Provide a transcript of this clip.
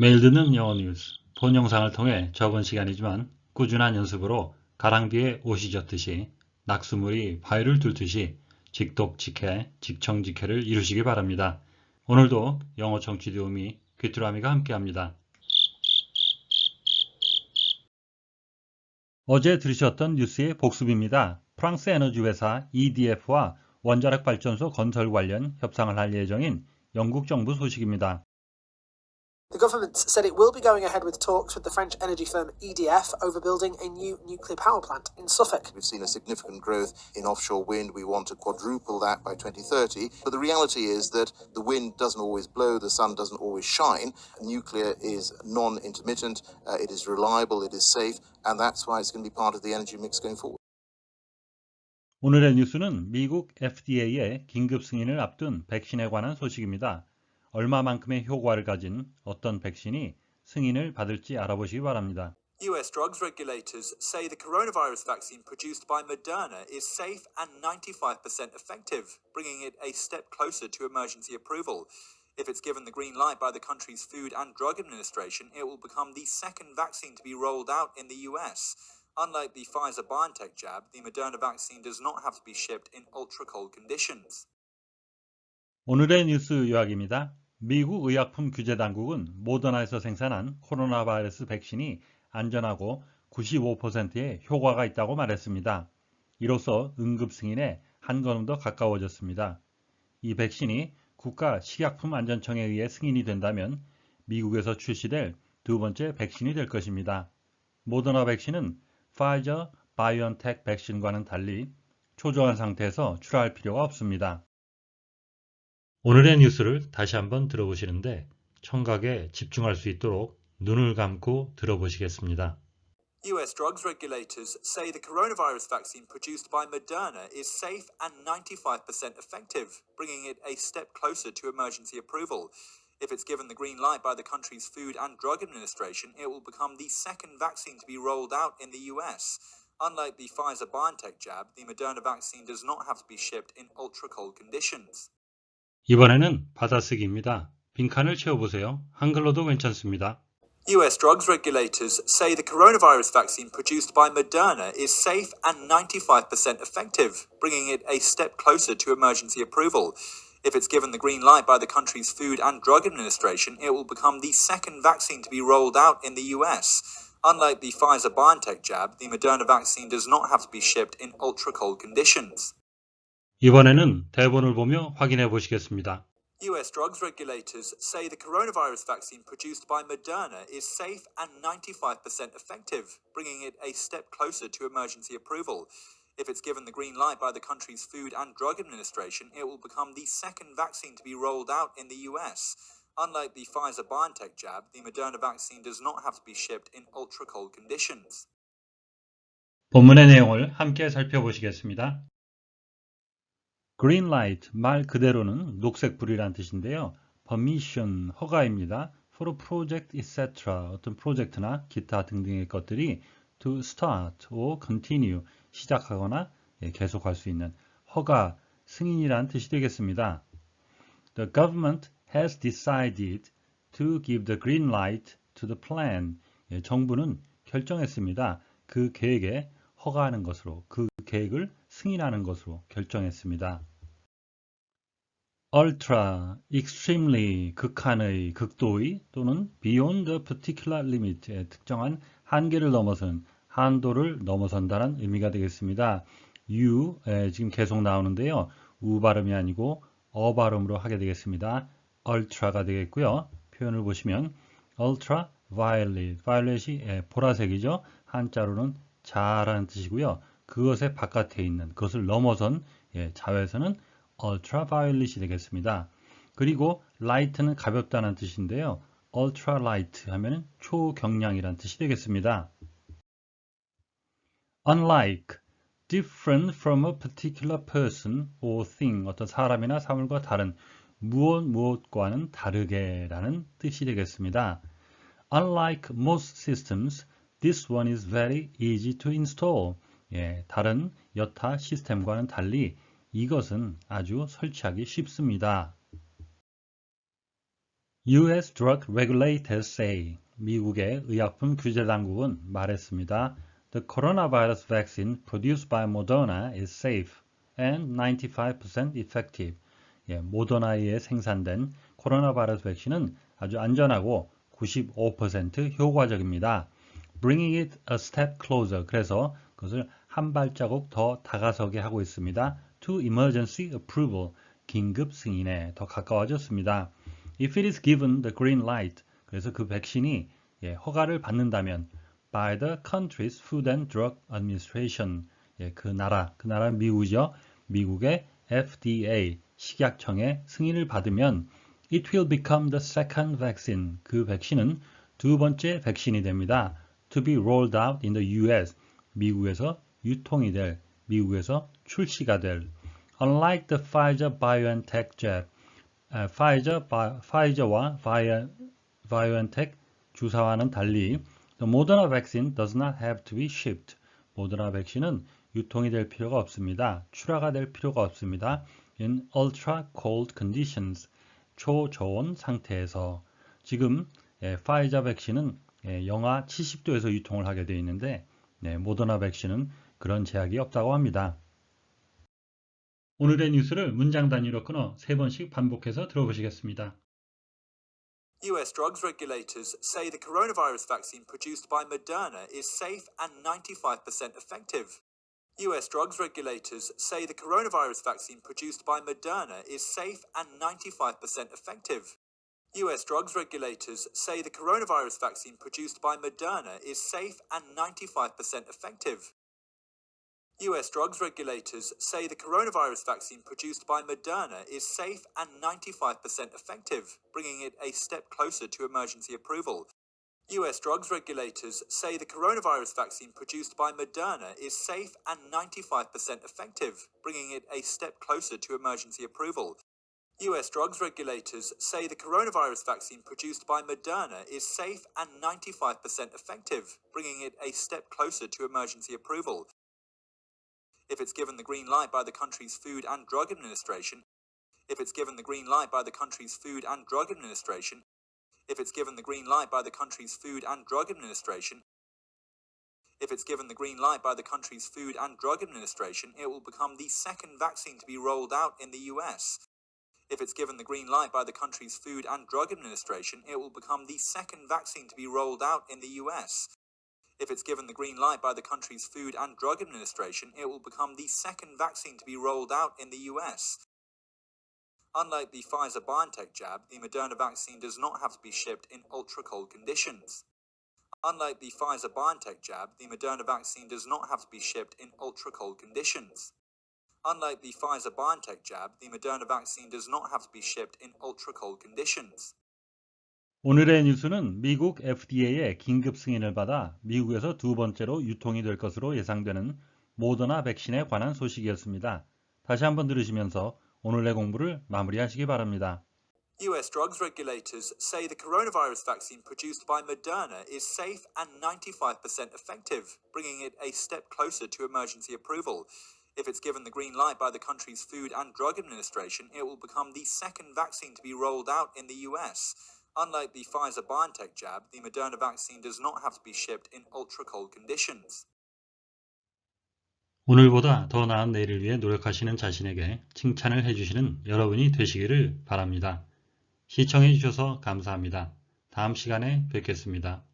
듣는 영어 뉴스, 본 영상을 통해 적은 시간이지만 꾸준한 연습으로 가랑비에 옷이 젖듯이 낙수물이 바위를 뚫듯이 직독직해, 직청직해를 이루시기 바랍니다. 오늘도 영어 청취 도우미 귀뚜라미가 함께합니다. 어제 들으셨던 뉴스의 복습입니다. 프랑스 에너지 회사 EDF와 원자력 발전소 건설 관련 협상을 할 예정인 영국 정부 소식입니다. The government said it will be going ahead with talks with the French energy firm EDF over building a new nuclear power plant in Suffolk. We've seen a significant growth in offshore wind. We want to quadruple that by 2030. But the reality is that the wind doesn't always blow, the sun doesn't always shine. Nuclear is non intermittent, uh, it is reliable, it is safe, and that's why it's going to be part of the energy mix going forward. 오늘의 뉴스는 미국 FDA의 긴급 승인을 앞둔 백신에 관한 소식입니다. 얼마만큼의 효과를 가진 어떤 백신이 승인을 받을지 알아보시기 바랍니다. US drugs regulators say the coronavirus vaccine produced by Moderna is safe and 95% effective, bringing it a step closer to emergency approval. If it's given the green light by the country's Food and Drug Administration, it will become the second vaccine to be rolled out in the US. Unlike the Pfizer BioNTech jab, the Moderna vaccine does not have to be shipped in ultra cold conditions. 오늘의 뉴스 요약입니다. 미국 의약품 규제 당국은 모더나에서 생산한 코로나 바이러스 백신이 안전하고 95%의 효과가 있다고 말했습니다. 이로써 응급 승인에 한 걸음 더 가까워졌습니다. 이 백신이 국가 식약품안전청에 의해 승인이 된다면 미국에서 출시될 두 번째 백신이 될 것입니다. 모더나 백신은 파이저 바이언텍 백신과는 달리 초조한 상태에서 출하할 필요가 없습니다. 오늘의 뉴스를 다시 한번 들어보시는데 청각에 집중할 수 있도록 눈을 감고 들어보시겠습니다. US drugs regulators say the coronavirus vaccine produced by Moderna is safe and 95% effective, bringing it a step closer to emergency approval. If it's given the green light by the country's Food and Drug Administration, it will become the second vaccine to be rolled out in the US. Unlike the Pfizer BioNTech jab, the Moderna vaccine does not have to be shipped in ultra cold conditions. 이번에는 받아쓰기입니다. 빈칸을 채워보세요. 한글로도 괜찮습니다. US drugs regulators say the coronavirus vaccine produced by Moderna is safe and 95% effective, bringing it a step closer to emergency approval. If it's given the green light by the country's Food and Drug Administration, it will become the second vaccine to be rolled out in the US. Unlike the Pfizer BioNTech jab, the Moderna vaccine does not have to be shipped in ultra cold conditions. 이번에는 대본을 보며 확인해 보시겠습니다. US drugs regulators say the coronavirus vaccine produced by Moderna is safe and 95% effective, bringing it a step closer to emergency approval. If it's given the green light by the country's Food and Drug Administration, it will become the second vaccine to be rolled out in the US. Unlike the Pfizer BioNTech jab, the Moderna vaccine does not have to be shipped in ultra cold conditions. 본문의 내용을 함께 살펴보시겠습니다. Green light 말 그대로는 녹색 불이란 뜻인데요. permission 허가입니다. for a project etc. 어떤 프로젝트나 기타 등등의 것들이 to start or continue 시작하거나 예, 계속할 수 있는 허가 승인이란 뜻이 되겠습니다. The government has decided to give the green light to the plan. 예, 정부는 결정했습니다. 그 계획에 허가하는 것으로 그 계획을 승인하는 것으로 결정했습니다. Ultra, extremely, 극한의, 극도의 또는 beyond a particular limit의 특정한 한계를 넘어선 한도를 넘어선다는 의미가 되겠습니다. U 에, 지금 계속 나오는데요. 우 발음이 아니고 어 발음으로 하게 되겠습니다. ultra가 되겠고요. 표현을 보시면 ultra violet, violet이 예, 보라색이죠. 한자로는 자라는 뜻이고요. 그것의 바깥에 있는 그것을 넘어선 예, 자외선은 ultraviolet이 되겠습니다. 그리고 light는 가볍다는 뜻인데요. ultralight 하면 초경량이란 뜻이 되겠습니다. unlike, different from a particular person or thing, 어떤 사람이나 사물과 다른 무엇 무엇과는 다르게 라는 뜻이 되겠습니다. Unlike most systems, this one is very easy to install. 예, 다른 여타 시스템과는 달리 이것은 아주 설치하기 쉽습니다. U.S. Drug Regulators say 미국의 의약품 규제 당국은 말했습니다. The coronavirus vaccine produced by Moderna is safe and 95% effective. 예, 모더나에 생산된 코로나 바이러스 백신은 아주 안전하고 95% 효과적입니다. Bringing it a step closer. 그래서 그것을 한 발자국 더 다가서게 하고 있습니다. To emergency approval. 긴급 승인에 더 가까워졌습니다. If it is given the green light. 그래서 그 백신이 예, 허가를 받는다면 by the country's Food and Drug Administration. 예, 그 나라, 그 나라 미국이죠. 미국의 FDA 식약청의 승인을 받으면 it will become the second vaccine. 그 백신은 두 번째 백신이 됩니다. to be rolled out in the US. 미국에서 유통이 될, 미국에서 출시가 될. Unlike the Pfizer BioNTech jab, 아, Pfizer, 바, Pfizer와 Bio, BioNTech 주사와는 달리 the Moderna vaccine does not have to be shipped. 모더나 백신은 유통이 될 필요가 없습니다. 출하가 될 필요가 없습니다. In ultra cold conditions, 초저온 상태에서 지금 예, 파이자 백신은 예, 영하 70도에서 유통을 하게 되어 있는데 네, 모더나 백신은 그런 제약이 없다고 합니다. 오늘의 뉴스를 문장 단위로 끊어 세 번씩 반복해서 들어보시겠습니다. US drugs regulators say the coronavirus vaccine produced by Moderna is safe and 95% effective. US drugs regulators say the coronavirus vaccine produced by Moderna is safe and 95% effective. US drugs regulators say the coronavirus vaccine produced by Moderna is safe and 95% effective. US drugs regulators say the coronavirus vaccine produced by Moderna is safe and 95% effective, bringing it a step closer to emergency approval. US drugs regulators say the coronavirus vaccine produced by Moderna is safe and 95% effective, bringing it a step closer to emergency approval. US drugs regulators say the coronavirus vaccine produced by Moderna is safe and 95% effective, bringing it a step closer to emergency approval. If it's given the green light by the country's Food and Drug Administration, if it's given the green light by the country's Food and Drug Administration, if it's given the green light by the country's Food and Drug Administration, if it's given the green light by the country's Food and Drug Administration, it will become the second vaccine to be rolled out in the US. If it's given the green light by the country's Food and Drug Administration, it will become the second vaccine to be rolled out in the US. If it's given the green light by the country's Food and Drug Administration, it will become the second vaccine to be rolled out in the US. Unlike the Pfizer BioNTech jab, the Moderna vaccine does not have to be shipped in ultra cold conditions. Unlike the Pfizer BioNTech jab, the Moderna vaccine does not have to be shipped in ultra cold conditions. Unlike the Pfizer BioNTech jab, the Moderna vaccine does not have to be shipped in ultra cold conditions. 오늘의 뉴스는 미국 FDA의 긴급 승인을 받아 미국에서 두 번째로 유통이 될 것으로 예상되는 모더나 백신에 관한 소식이었습니다. 다시 한번 들으시면서 오늘의 공부를 마무리하시기 바랍니다. US drugs regulators say the coronavirus vaccine produced by Moderna is safe and 95% effective, bringing it a step closer to emergency approval. If it's given the green light by the country's Food and Drug Administration, it will become the second vaccine to be rolled out in the US. Unlike the Pfizer BioNTech jab, the Moderna vaccine does not have to be shipped in ultra cold conditions. 오늘보다 더 나은 내일을 위해 노력하시는 자신에게 칭찬을 해주시는 여러분이 되시기를 바랍니다. 시청해 주셔서 감사합니다. 다음 시간에 뵙겠습니다.